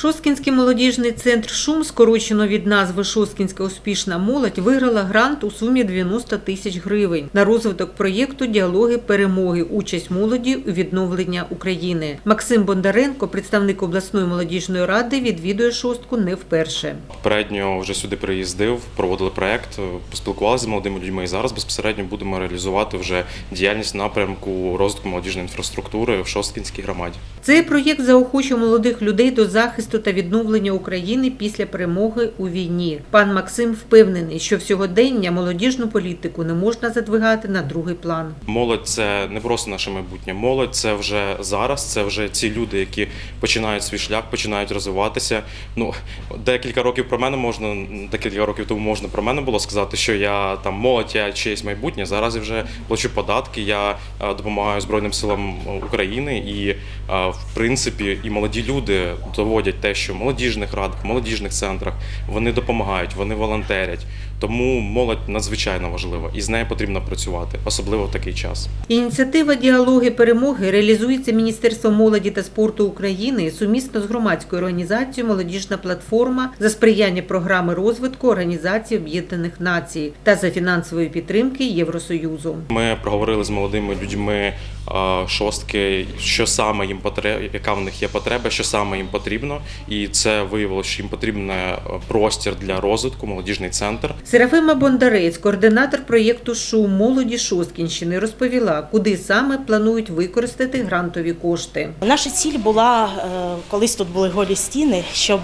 Шосткінський молодіжний центр Шум, скорочено від назви Шосткінська успішна молодь, виграла грант у сумі 90 тисяч гривень на розвиток проєкту Діалоги перемоги. Участь молоді у відновлення України. Максим Бондаренко, представник обласної молодіжної ради, відвідує шостку не вперше. Попередньо вже сюди приїздив, проводили проект, поспілкувалися з молодими людьми. І зараз безпосередньо будемо реалізувати вже діяльність напрямку розвитку молодіжної інфраструктури в Шосткінській громаді. Цей проєкт заохочує молодих людей до захисту та відновлення України після перемоги у війні. Пан Максим впевнений, що в сьогодення молодіжну політику не можна задвигати на другий план. Молодь це не просто наше майбутнє. Молодь це вже зараз. Це вже ці люди, які починають свій шлях, починають розвиватися. Ну декілька років про мене можна, декілька років тому можна про мене було сказати, що я там молодь, я чиєсь майбутнє. Зараз я вже плачу податки. Я е, допомагаю Збройним силам України, і е, в принципі і молоді люди доводять те, що в молодіжних радах, в молодіжних центрах вони допомагають, вони волонтерять. Тому молодь надзвичайно важлива, і з нею потрібно працювати, особливо в такий час. Ініціатива діалоги перемоги реалізується Міністерством молоді та спорту України сумісно з громадською організацією Молодіжна платформа за сприяння програми розвитку Організації Об'єднаних Націй та за фінансової підтримки Євросоюзу. Ми проговорили з молодими людьми шостки, що саме їм потреба, яка в них є потреба, що саме їм потрібно, і це виявилося, що їм потрібен е, простір для розвитку, молодіжний центр. Серафима Бондарець, координатор проєкту Шум молоді Шосткінщини, розповіла, куди саме планують використати грантові кошти. Наша ціль була, е, колись тут були голі стіни, щоб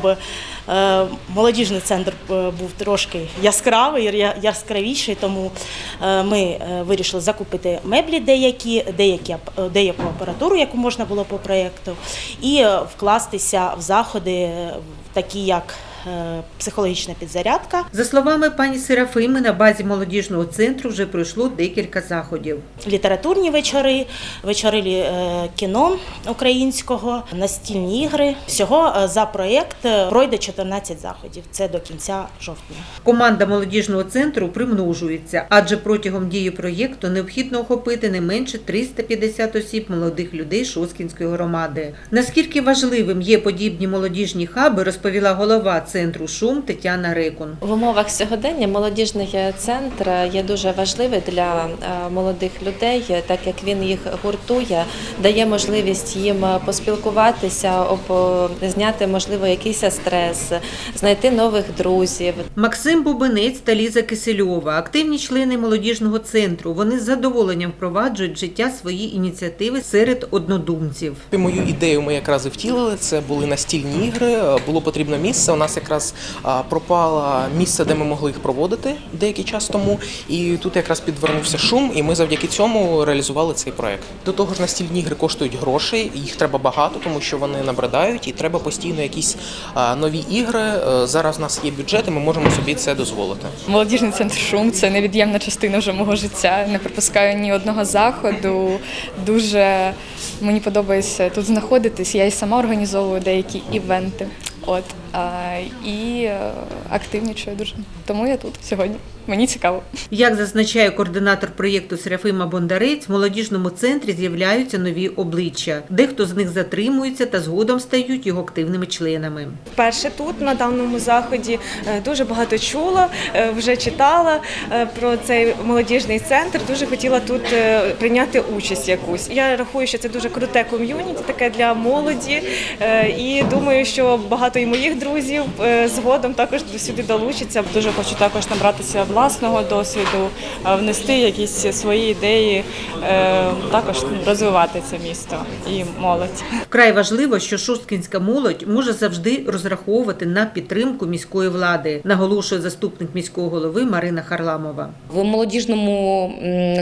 молодіжний центр е, був трошки яскравий, яскравіший, тому е, ми е, вирішили закупити меблі деякі, деякі, деяку апаратуру, яку можна було по проєкту, і е, вкластися в заходи, е, такі як е, психологічна підзарядка, За словами пані Серафими, на базі молодіжного центру вже пройшло декілька заходів. літературні вечори, вечори е, кіно українського, настільні ігри. Всього е, за проєкт е, пройде 14 заходів. Це до кінця жовтня. Команда молодіжного центру примножується, адже протягом дії проєкту необхідно охопити не менше 350 осіб молодих людей Шоскінської громади. Наскільки важливим є подібні молодіжні хаби, розповіла голова центру Шум Тетяна Рекун. В умовах сьогодення молодіжний центр є дуже важливий для е, молодих людей, так як він їх гуртує, дає можливість їм поспілкуватися, зняти можливо якийсь стрес, знайти нових друзів. Максим Бубенець та Ліза Кисельова, активні члени молодіжного центру. Вони з задоволенням впроваджують в життя свої ініціативи серед однодумців. Мою ідею ми якраз і втілили. Це були настільні ігри. Було потрібно місце. У нас якраз пропало місце, де ми могли їх проводити деякий час тому. І тут якраз підвернувся шум, і ми завдяки цьому реалізували цей проект. До того ж, настільні ігри коштують грошей, їх треба багато, тому що вони набридають, і треба постійно якісь нові ігри. Е, Зараз у нас є бюджет, і ми можемо собі це дозволити. Молодіжний центр шум це невід'ємна частина вже мого життя. Не пропускаю ні одного заходу. Дуже мені подобається тут знаходитись. Я і сама організовую деякі івенти. От і е, активнічую дуже. Тому я тут сьогодні. Мені цікаво. Як зазначає координатор проєкту Серафима Бондарець, в молодіжному центрі з'являються нові обличчя. Дехто з них затримується та згодом стають його активними членами. Вперше тут на даному заході е, дуже багато чула, е, вже читала про цей молодіжний центр. Дуже хотіла тут прийняти участь якусь. Я рахую, що це дуже круте ком'юніті, таке для молоді. І думаю, що багато і моїх друзів е, згодом також сюди долучаться. Дуже хочу також набратися власного досвіду, е, внести якісь свої ідеї, е, також розвивати це місто і молодь. Вкрай важливо, що шосткінська молодь може завжди розраховувати на підтримку міської влади, наголошує заступник міського голови Марина Харламова. В молодіжному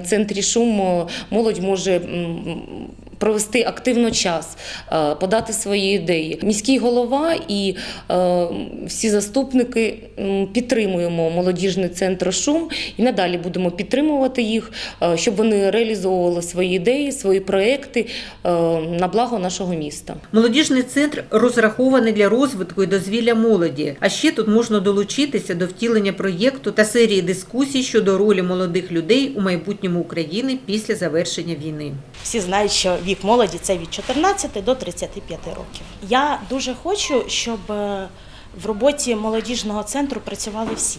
центрі шуму молодь може провести активно час, е, подати свої ідеї. Міський голова і е, всі заступники підтримуємо молодіжний центр шум і надалі будемо підтримувати їх, е, щоб вони реалізовували свої ідеї, свої проекти на благо нашого міста. Молодіжний центр розрахований для розвитку і дозвілля молоді. А ще тут можна долучитися до втілення проєкту та серії дискусій щодо ролі молодих людей у майбутньому України після завершення війни. Всі знають, що вік молоді це від 14 до 35 років. Я дуже хочу, щоб е, в роботі молодіжного центру працювали всі.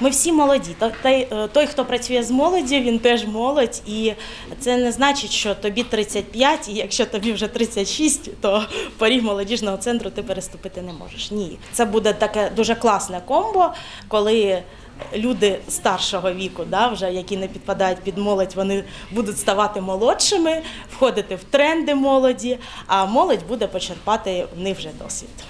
Ми всі молоді. Е, Той, хто працює з молоді, він теж молодь. І це не значить, що тобі 35, і якщо тобі вже 36, то поріг молодіжного центру ти переступити не можеш. Ні, це буде таке дуже класне комбо, коли люди старшого віку, да, вже які не підпадають під молодь, вони будуть ставати молодшими, входити в тренди молоді, а молодь буде почерпати в них вже досвід.